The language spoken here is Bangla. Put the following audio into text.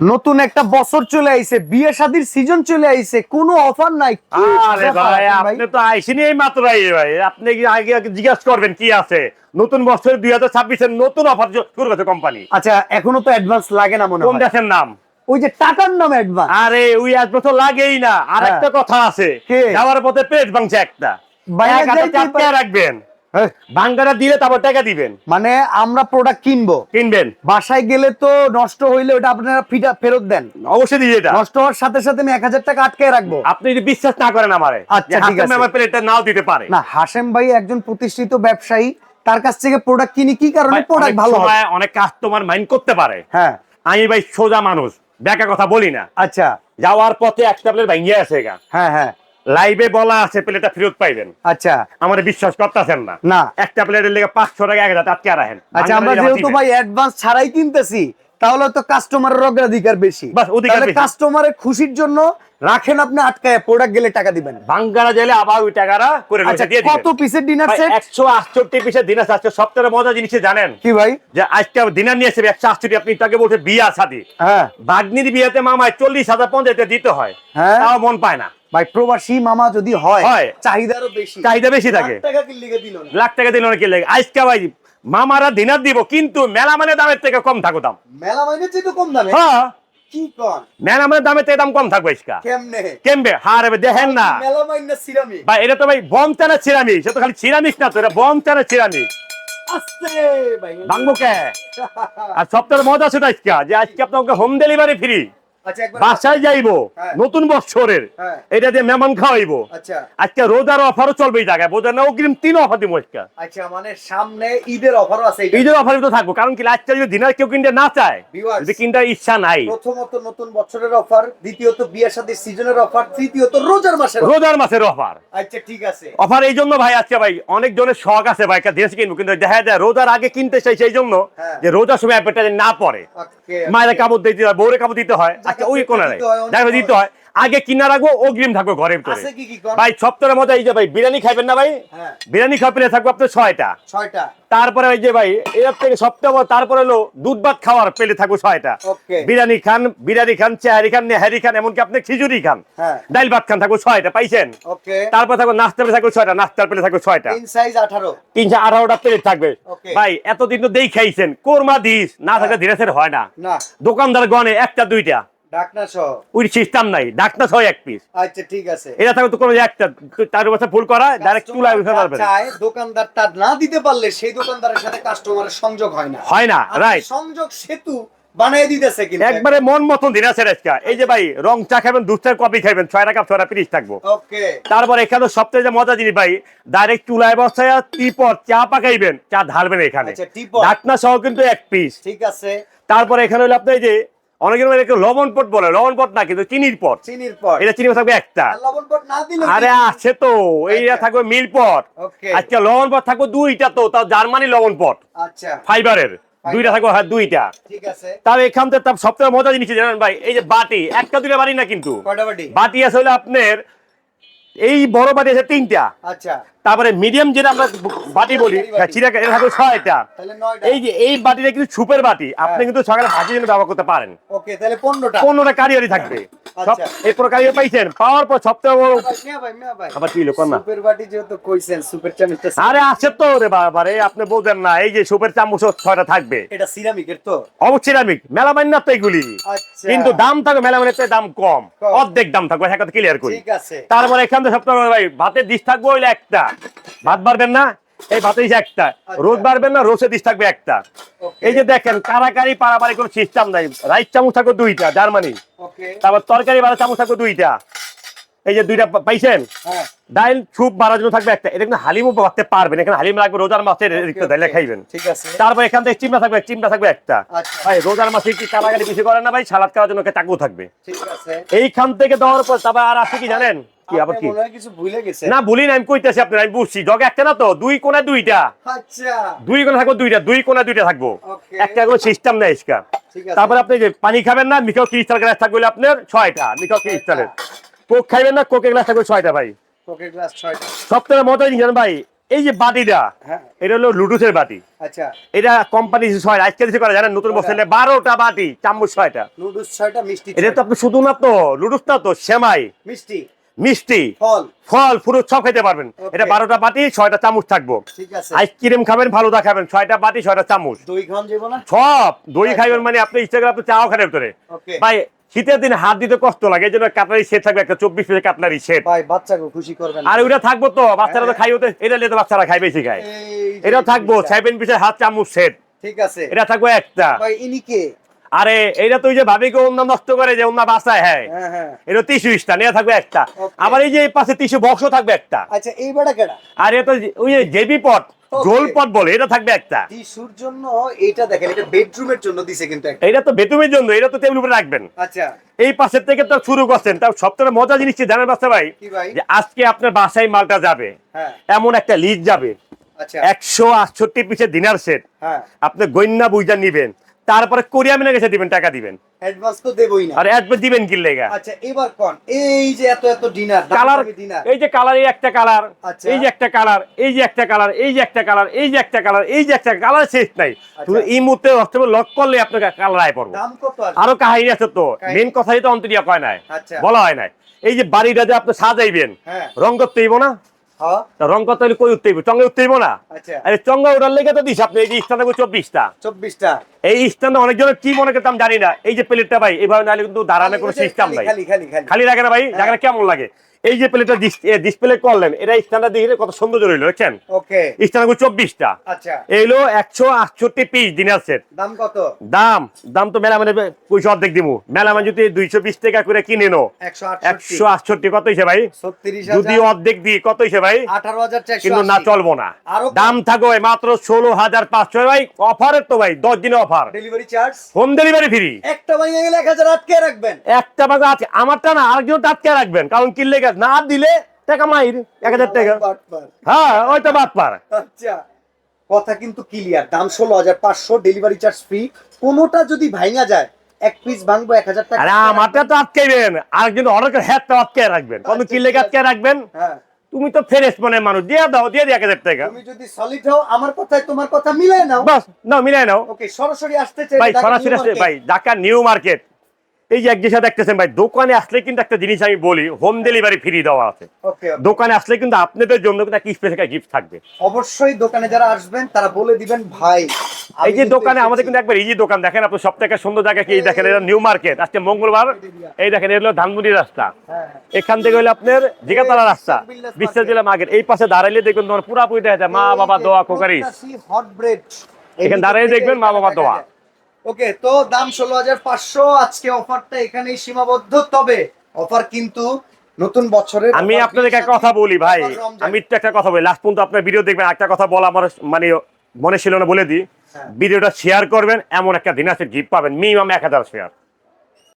নতুন একটা বছর চলে আইছে বিয়ে শাদির সিজন চলে আইছে কোনো অফার নাই আরে ভাই আপনি তো আইসিনি এই মাত্র ভাই। আপনি কি আগে জিজ্ঞাসা করবেন কি আছে? নতুন বছর দুই হাজার ছাব্বিশের নতুন অফার শুরু করেছে কোম্পানি আচ্ছা এখনও তো অ্যাডভান্স লাগে না মনে কোন হয়। দেশের নাম? ওই যে টাকার নাম অ্যাডভান্স আরে ওই এক তো লাগেই না। আর হ্যাঁ। একটা কথা আছে? যাওয়ার পথে পেট ভাঙছে একটা। রাখবেন। ভাঙ্গাটা দিলে তারপর টাকা দিবেন। মানে আমরা প্রোডাক্ট কিনবো। কিনবেন। বাসায় গেলে তো নষ্ট হইলে ওটা আপনারা ফিটা ফেরত দেন। অবশ্যই দিয়ে এটা। নষ্ট হওয়ার সাথে সাথে আমি এক হাজার টাকা আটকে রাখব। আপনি যদি বিশ্বাস না করেন আমারে আচ্ছা, ঠিক আছে। আমার প্লেটটা নাও দিতে পারে। না হাসেম ভাই একজন প্রতিষ্ঠিত ব্যবসায়ী তার কাছ থেকে প্রোডাক্ট কিনি কি কারণে প্রোডাক্ট ভালো হয় অনেক কাস্টমার মাইন্ড করতে পারে। হ্যাঁ। আমি ভাই সোজা মানুষ ব্যাকা কথা বলি না। আচ্ছা। যাওয়ার পথে একটা প্লেট ভাঙিয়ে আছে হ্যাঁ হ্যাঁ। লাইভে বলা আছে প্লেটটা ফেরত পাইবেন। আচ্ছা। আমার বিশ্বাস করতেছেন না। না। একটা প্লেটের লেগে পাঁচশো টাকা এক হাজার আটকে রাখেন। আচ্ছা আমরা যেহেতু ভাই অ্যাডভান্স ছাড়াই কিনতেছি তাহলে তো কাস্টমারের অগ্রাধিকার বেশি। কাস্টমারের খুশির জন্য রাখেন আপনি আটকায় প্রোডাক্ট গেলে টাকা দিবেন। বাঙ্গারা গেলে আবার ওই টাকাটা করে আচ্ছা দিয়ে কত পিসের ডিনার সেট একশো আটষট্টি পিসের দিন আছে। আজকে সপ্তাহের মজা জিনিস জানেন? কি ভাই? যে আজকে দিনার নিয়ে এসে একশো আটষট্টি। আপনি তাকে বলছে বিয়া সাদি হ্যাঁ। বাগনির বিয়েতে মামায় চল্লিশ হাজার পঞ্চায়েত দিতে হয়। হ্যাঁ। তাও মন পায় না। ভাই প্রবাসী মামা যদি হয় হয়। চাহিদারও বেশি। চাহিদা বেশি থাকে। লাখ টাকা দিল না। নাকি লাগে আজকে ভাই মামারা দিনার দিব কিন্তু মেলা মানে দামের থেকে কম থাকো দাম। মেলা কম দামে? হ্যাঁ। কি মানে থেকে দাম কম থাকবে আজকা। কেমনে? কেমবে? হারে দেখেন না। মেলা মাইন সিরামিক? ভাই এটা তো ভাই বম টানা সিরামিক। সে তো খালি সিরামিক না তো এটা বম টানা সিরামিক। ভাই। ভাঙবো কে? আর সপ্তাহের মজা সেটা আজকে যে আজকে আপনাকে হোম ডেলিভারি ফ্রি বাসায় যাইবো হ্যাঁ। নতুন বছরের। হ্যাঁ। এটা দিয়ে মেহমান খাওয়াইবো। আচ্ছা। আজকে রোজার অফারও চলবে এই জায়গায়। বোঝেন না অগ্রিম তিন অফার দিব আজকে। আচ্ছা মানে সামনে ঈদের অফারও আছে ঈদের অফার তো থাকব কারণ কি আজকে যদি দিনার কেউ কিনতে না চায় যদি কিনতে ইচ্ছা নাই। প্রথমত নতুন বছরের অফার দ্বিতীয়ত বিয়ে শাদীর সিজনের অফার তৃতীয়ত রোজার মাসের রোজার মাসের অফার। আচ্ছা ঠিক আছে। অফার এই জন্য ভাই আজকে ভাই অনেক জনের শখ আছে ভাই একটা দেশ কিনবো কিন্তু দেখা যায় রোজার আগে কিনতে চাই সেই জন্য হ্যাঁ। যে রোজার সময় অ্যাপেটা না পড়ে। ওকে মায়ের কাপড় দিতে হয় বউরে কাপড় দিতে হয়। আচ্ছা ওই কোন দিতে দিতে হয়। আগে কিনা রাখব অগ্রিম থাকব ভিতরে। কোন? ভাই সপ্তাহের মধ্যে এই যে ভাই বিরিয়ানি খাইবেন না ভাই? হ্যাঁ। বিরিয়ানি পেলে থাকব আপনার ছয়টা। ছয়টা। তারপরে ওই যে ভাই এর থেকে সপ্তাহ তারপরে হলো দুধ ভাত খাওয়ার পেলে থাকব ছয়টা। বিরিয়ানি খান বিরিয়ানি খান চেহারি খান নেহারি খান এমনকি আপনি খিচুড়ি খান। হ্যাঁ। ডাইল ভাত খান থাকব ছয়টা পাইছেন? তারপর থাকব নাস্তা পেলে থাকব ছয়টা নাস্তার পেলে থাকব ছয়টা। তিন সাইজ 18 তিনশো আঠারোটা প্লেট থাকবে. ভাই এতদিন তো দেই খাইছেন কোরমা দিস না থাকলে ধীরে হয় না। দোকানদার গনে একটা দুইটা। ডাকনা সহ? ওই সিস্টেম নাই ডাকনা ছয় এক পিস আচ্ছা ঠিক আছে। এটা থাকবে তো কোনো একটা তার বছর ফুল করা ডাইরেক্ট চুলায় উঠে কাস্টমার পারবেন চায় দোকানদারটা না দিতে পারলে সেই দোকানদারের সাথে কাস্টমারের সংযোগ হয় না। হয় না রাইট সংযোগ সেতু বানিয়ে দিতেছে কিন্তু। একবারে মন মতন দিন আছে আজকে এই যে ভাই রং চা খাবেন দুধ খাবেন ছয়টা কাপ ছয়টা পিরিশ থাকব। ওকে। তারপর এখানে সবচেয়ে যে মজা জিনিস ভাই ডাইরেক্ট চুলায় বসায় টিপট চা পাকাইবেন চা ঢালবেন এখানে। আচ্ছা। ঢাকনা সহ কিন্তু এক পিস ঠিক আছে। তারপর এখানে হলো আপনার এই যে অনেকের লবণ পট বলে লবণ পট না কিন্তু চিনির পট। চিনির এটা চিনি থাকবে একটা। লবণ পট না দিলে আরে আছে তো এইটা আচ্ছা। থাকবে মিল পট। আজকে লবণ পট থাকবে দুইটা তো তাও জার্মানি লবণ পট। আচ্ছা। ফাইবারের। দুইটা থাকবে হ্যাঁ দুইটা। ঠিক আছে। তাহলে এখান থেকে সবথেকে মজা জিনিস জানেন ভাই এই যে বাটি একটা দুইটা বাড়ি না কিন্তু? বাটি আছে হলে আপনার এই বড় বাটি আছে তিনটা। আচ্ছা। তারপরে মিডিয়াম যেটা আমরা বাটি বলি। হ্যাঁ, চিরা এটা থাকবে ছয়টা। এই যে এই বাটিটা কিন্তু সুপের বাটি। আপনি হ্যাঁ। কিন্তু সকালে ভাজির জন্য ব্যবহার করতে পারেন। ওকে তাহলে 15টা পনেরোটা কারিগরি থাকবে। সব আচ্ছা। কারিগরি পাইছেন। পাওয়ার পর সপ্তাহে বড় ভাই মিয়া ভাই মিয়া ভাই। আবার কি হলো, না? সুপের বাটি যেহেতু কইছেন সুপের চামচটা আরে আছে তো রে বাবা রে আপনি বলতেন না। এই যে সুপের চামচ ছয়টা থাকবে। এটা সিরামিকের তো? অবশ্যই আমি মেলামাইন না তো এগুলি। আচ্ছা। কিন্তু দাম থাকবে মেলামাইনের দাম কম। অর্ধেক দাম থাকবে হ্যাঁ কথা ক্লিয়ার করি। তারপরে এখান থেকে সপ্তাহে ভাই ডিশ থাকবে হইলে একটা। ভাত বাড়বেন না এই ডিশ একটা। রোজ বাড়বেন না থাকবে একটা। এই যে দেখেন কারাকারি পারাপারি কোনো সিস্টেম নাই। রাইস চামচ থাকবে দুইটা জার্মানি। তারপর তরকারি বাড়া চামচ থাকবে দুইটা। এই যে দুইটা পাইছেন? হ্যাঁ। ডাইল সুপ বাড়ার জন্য থাকবে একটা। এটা কিন্তু হালিমও বাড়তে পারবেন এখানে হালিম রাখবে রোজার মাসে দাইলে খাইবেন। তারপর এখান থেকে চিমটা থাকবে চিমটা থাকবে একটা। আচ্ছা। ভাই রোজার মাসে কি কারাগারি বেশি করেন না ভাই? সালাদ খাওয়ার জন্য চাকু থাকবে? এইখান থেকে দেওয়ার পর তারপর আর আছে কি জানেন? কি আবার কি? কিছু ভুলে গেছেন না বলি না আমি কইতেছি আপনার আমি বুঝছি। একটা না তো? দুই কোণে দুইটা। আচ্ছা। দুই কোণে থাকব দুইটা দুই কোণে দুইটা থাকব। একটা কোনো সিস্টেম নেই ইসকা তারপরে আপনি যে পানি খাবেন না মিকাও ক্রিস্টাল গ্লাস থাকবে আপনার ছয়টা মিকাও ক্রিস্টালের কোক খাইবেন না কোকের গ্লাস থাকবে ছয়টা ভাই। কোকের গ্লাস 6টা সপ্তাহে মজা জানেন ভাই এই যে বাটিটা হ্যাঁ। এটা হলো লুডুসের বাটি। আচ্ছা। এটা কোম্পানি ছয় আজকে কিছু করে জানেন? নতুন বছর বারোটা বাটি চামচ ছয়টা। নুডলস ছয়টা মিষ্টি এটা তো আপনি শুধু না তো লুডুস না তো সেমাই। মিষ্টি। মিষ্টি। ফল। ফল পুরো সব খেতে পারবেন। এটা বারোটা বাটি ছয়টা চামচ থাকব। আইসক্রিম খাবেন ফালুদা খাবেন ছয়টা বাটি ছয়টা চামচ। সব। দই খাইবেন মানে আপনি ইচ্ছা করে আপনি চাও খান ভিতরে। ভাই শীতের দিনে হাত দিতে কষ্ট লাগে এই জন্য কাটলারি সেট থাকবে একটা চব্বিশ পিসের কাটলারি সেট। ভাই বাচ্চাকে খুশি করবেন আর ওইটা থাকব তো বাচ্চারা তো হ্যাঁ। খাই হতে এটা নিয়ে তো বাচ্চারা খাই বেশি খায়। এটা থাকব। সেভেন পিসের হাত চামচ সেট। ঠিক আছে। এটা থাকব একটা। ভাই ইনি কে? আরে এইটা তুই যে ভাবি ভাবিকে অন্য নষ্ট করে যে অন্য বাসায় হ্যাঁ। হ্যাঁ হ্যাঁ। এটা টিস্যু স্টান এটা থাকবে একটা. আবার এই যে এই পাশে টিস্যু বক্স থাকবে একটা। আচ্ছা এই বেটা কেডা? আর এটা ওই যে জেবি পট. জোল পট বলে এটা থাকবে একটা। টিস্যুর জন্য এইটা দেখেন এটা বেডরুমের জন্য দিছে কিন্তু একটা। এটা তো বেতুমের জন্য এটা তো টেবিল উপরে রাখবেন। আচ্ছা। এই পাশের থেকে তো শুরু করছেন তার সবথেকে মজা জিনিস কি জানেন বাচ্চা ভাই? যে আজকে আপনার বাসায় মালটা যাবে। হ্যাঁ। এমন একটা লিজ যাবে। আচ্ছা। একশো আটষট্টি পিসের ডিনার সেট আপনি গন্যা বুঝা নিবেন। তারপরে কোরিয়া মিনে গেছে দিবেন টাকা দিবেন। অ্যাডভান্স তো দেবই না। আর অ্যাডভান্স দিবেন কি লেগা? আচ্ছা এবার কোন? এই যে এত এত ডিনার কালার এই যে কালার এই একটা কালার আচ্ছা। এই যে একটা কালার এই যে একটা কালার এই যে একটা কালার এই যে একটা কালার এই যে একটা কালার শেষ নাই। তুমি এই মুহূর্তে অষ্টমে লক করলে আপনাকে কালার আয় পড়ব। দাম কত আরও? কাহিনী আছে তো। মেন কথাই তো অন্তরিয়া কয় নাই। আচ্ছা। বলা হয় নাই। এই যে বাড়িটা যে আপনি সাজাইবেন হ্যাঁ। রং করতে হইব না? হ্যাঁ। রং করতে হলে কই উঠতে হইব? চঙ্গে উঠতে হইব না? আচ্ছা। আরে চঙ্গা উঠার লেগে তো দিস আপনি এই যে চব্বিশটা? চব্বিশটা। এই স্থানে অনেকজনের কি মনে করতাম জানি না। এই যে প্লেটটা ভাই এইভাবে নাহলে কিন্তু দাঁড়ানোর কোনো সিস্টেম নাই। খালি খালি খালি। খালি রাখে না ভাই জায়গাটা কেমন লাগে? এই যে প্লেটটা ডিসপ্লে করলেন এটা স্ট্যান্ডার্ড দেখে কত সুন্দর রইল দেখছেন? ওকে। স্ট্যান্ডার্ড চব্বিশটা। আচ্ছা। এইলো একশো আটষট্টি পিস ডিনার সেট দাম কত? দাম দাম তো মেলা মানে পয়সা অর্ধেক দিমু। মেলা মানে যদি দুইশো বিশ টাকা করে কিনে নো একশো আটষট্টি। কত হয়েছে ভাই? যদি অর্ধেক দিই কত হয়েছে ভাই? আঠারো হাজার কিন্তু না চলবো না। দাম থাকবে মাত্র ষোলো হাজার পাঁচশো। ভাই অফারের তো ভাই দশ দিনে offer. Delivery charge home delivery free একটা ভাঙে গেলে এক হাজার আটকে রাখবেন। একটা বাজে আছে আমারটা না আরেকজন আটকে রাখবেন কারণ কিনলে গেছে। না দিলে টাকা মাইর এক হাজার টাকা। হ্যাঁ ওইটা বাদ পার। আচ্ছা কথা কিন্তু ক্লিয়ার দাম ষোলো হাজার পাঁচশো ডেলিভারি চার্জ ফ্রি কোনোটা যদি ভাঙা যায় এক পিস ভাঙবো এক হাজার টাকা। আরে আমারটা তো আটকাইবেন। আরেকজন অনেকের হ্যাঁ আটকে রাখবেন। কোন আচ্ছা, কিনলে আটকে রাখবেন। হ্যাঁ। তুমি তো ফেরেস মনে মানুষ দিয়া দাও দিয়ে দিয়া দেখতে হাজার টাকা। তুমি যদি সলিড হও আমার কথায় তোমার কথা মিলাই নাও। বাস নাও মিলাই নাও। ওকে সরাসরি আসতে চাই ভাই সরাসরি আসতে ভাই ঢাকা নিউ মার্কেট। এই যে এক জিনিস দেখতেছেন ভাই দোকানে আসলে কিন্তু একটা জিনিস আমি বলি হোম ডেলিভারি ফ্রি দেওয়া আছে। দোকানে আসলে কিন্তু আপনাদের জন্য কিন্তু একটা স্পেশাল গিফট থাকবে। অবশ্যই দোকানে যারা আসবেন তারা বলে দিবেন ভাই এই যে দোকানে আমাদের কিন্তু একবার ইজি দোকান দেখেন আপনি সব থেকে সুন্দর জায়গা কি? এই দেখেন এটা নিউ মার্কেট আজকে মঙ্গলবার। এই দেখেন এগুলো ধানমন্ডি রাস্তা। হ্যাঁ, এখান থেকে হলো আপনার জিগাতলা রাস্তা বিশ্বের জেলা মার্কেট এই পাশে দাঁড়াইলে দেখবেন তোমার পুরাপুরি দেখা যায় মা বাবা দোয়া কোকারিস। হট ব্রেড এখানে দাঁড়িয়ে দেখবেন মা বাবা দোয়া। ওকে তো দাম ষোলো হাজার পাঁচশো। আজকে অফারটা এখানেই সীমাবদ্ধ। তবে অফার কিন্তু নতুন বছরের আমি আপনাদের আপনাদেরকে একটা কথা বলি ভাই। আমি একটু একটা কথা বলি। লাস্ট পর্যন্ত আপনার ভিডিও দেখবেন একটা কথা বলা আমার মানে মনে ছিল না বলে দিই। হ্যাঁ। ভিডিওটা শেয়ার করবেন এমন একটা দিন আছে গিফট পাবেন মিনিমাম এক হাজার শেয়ার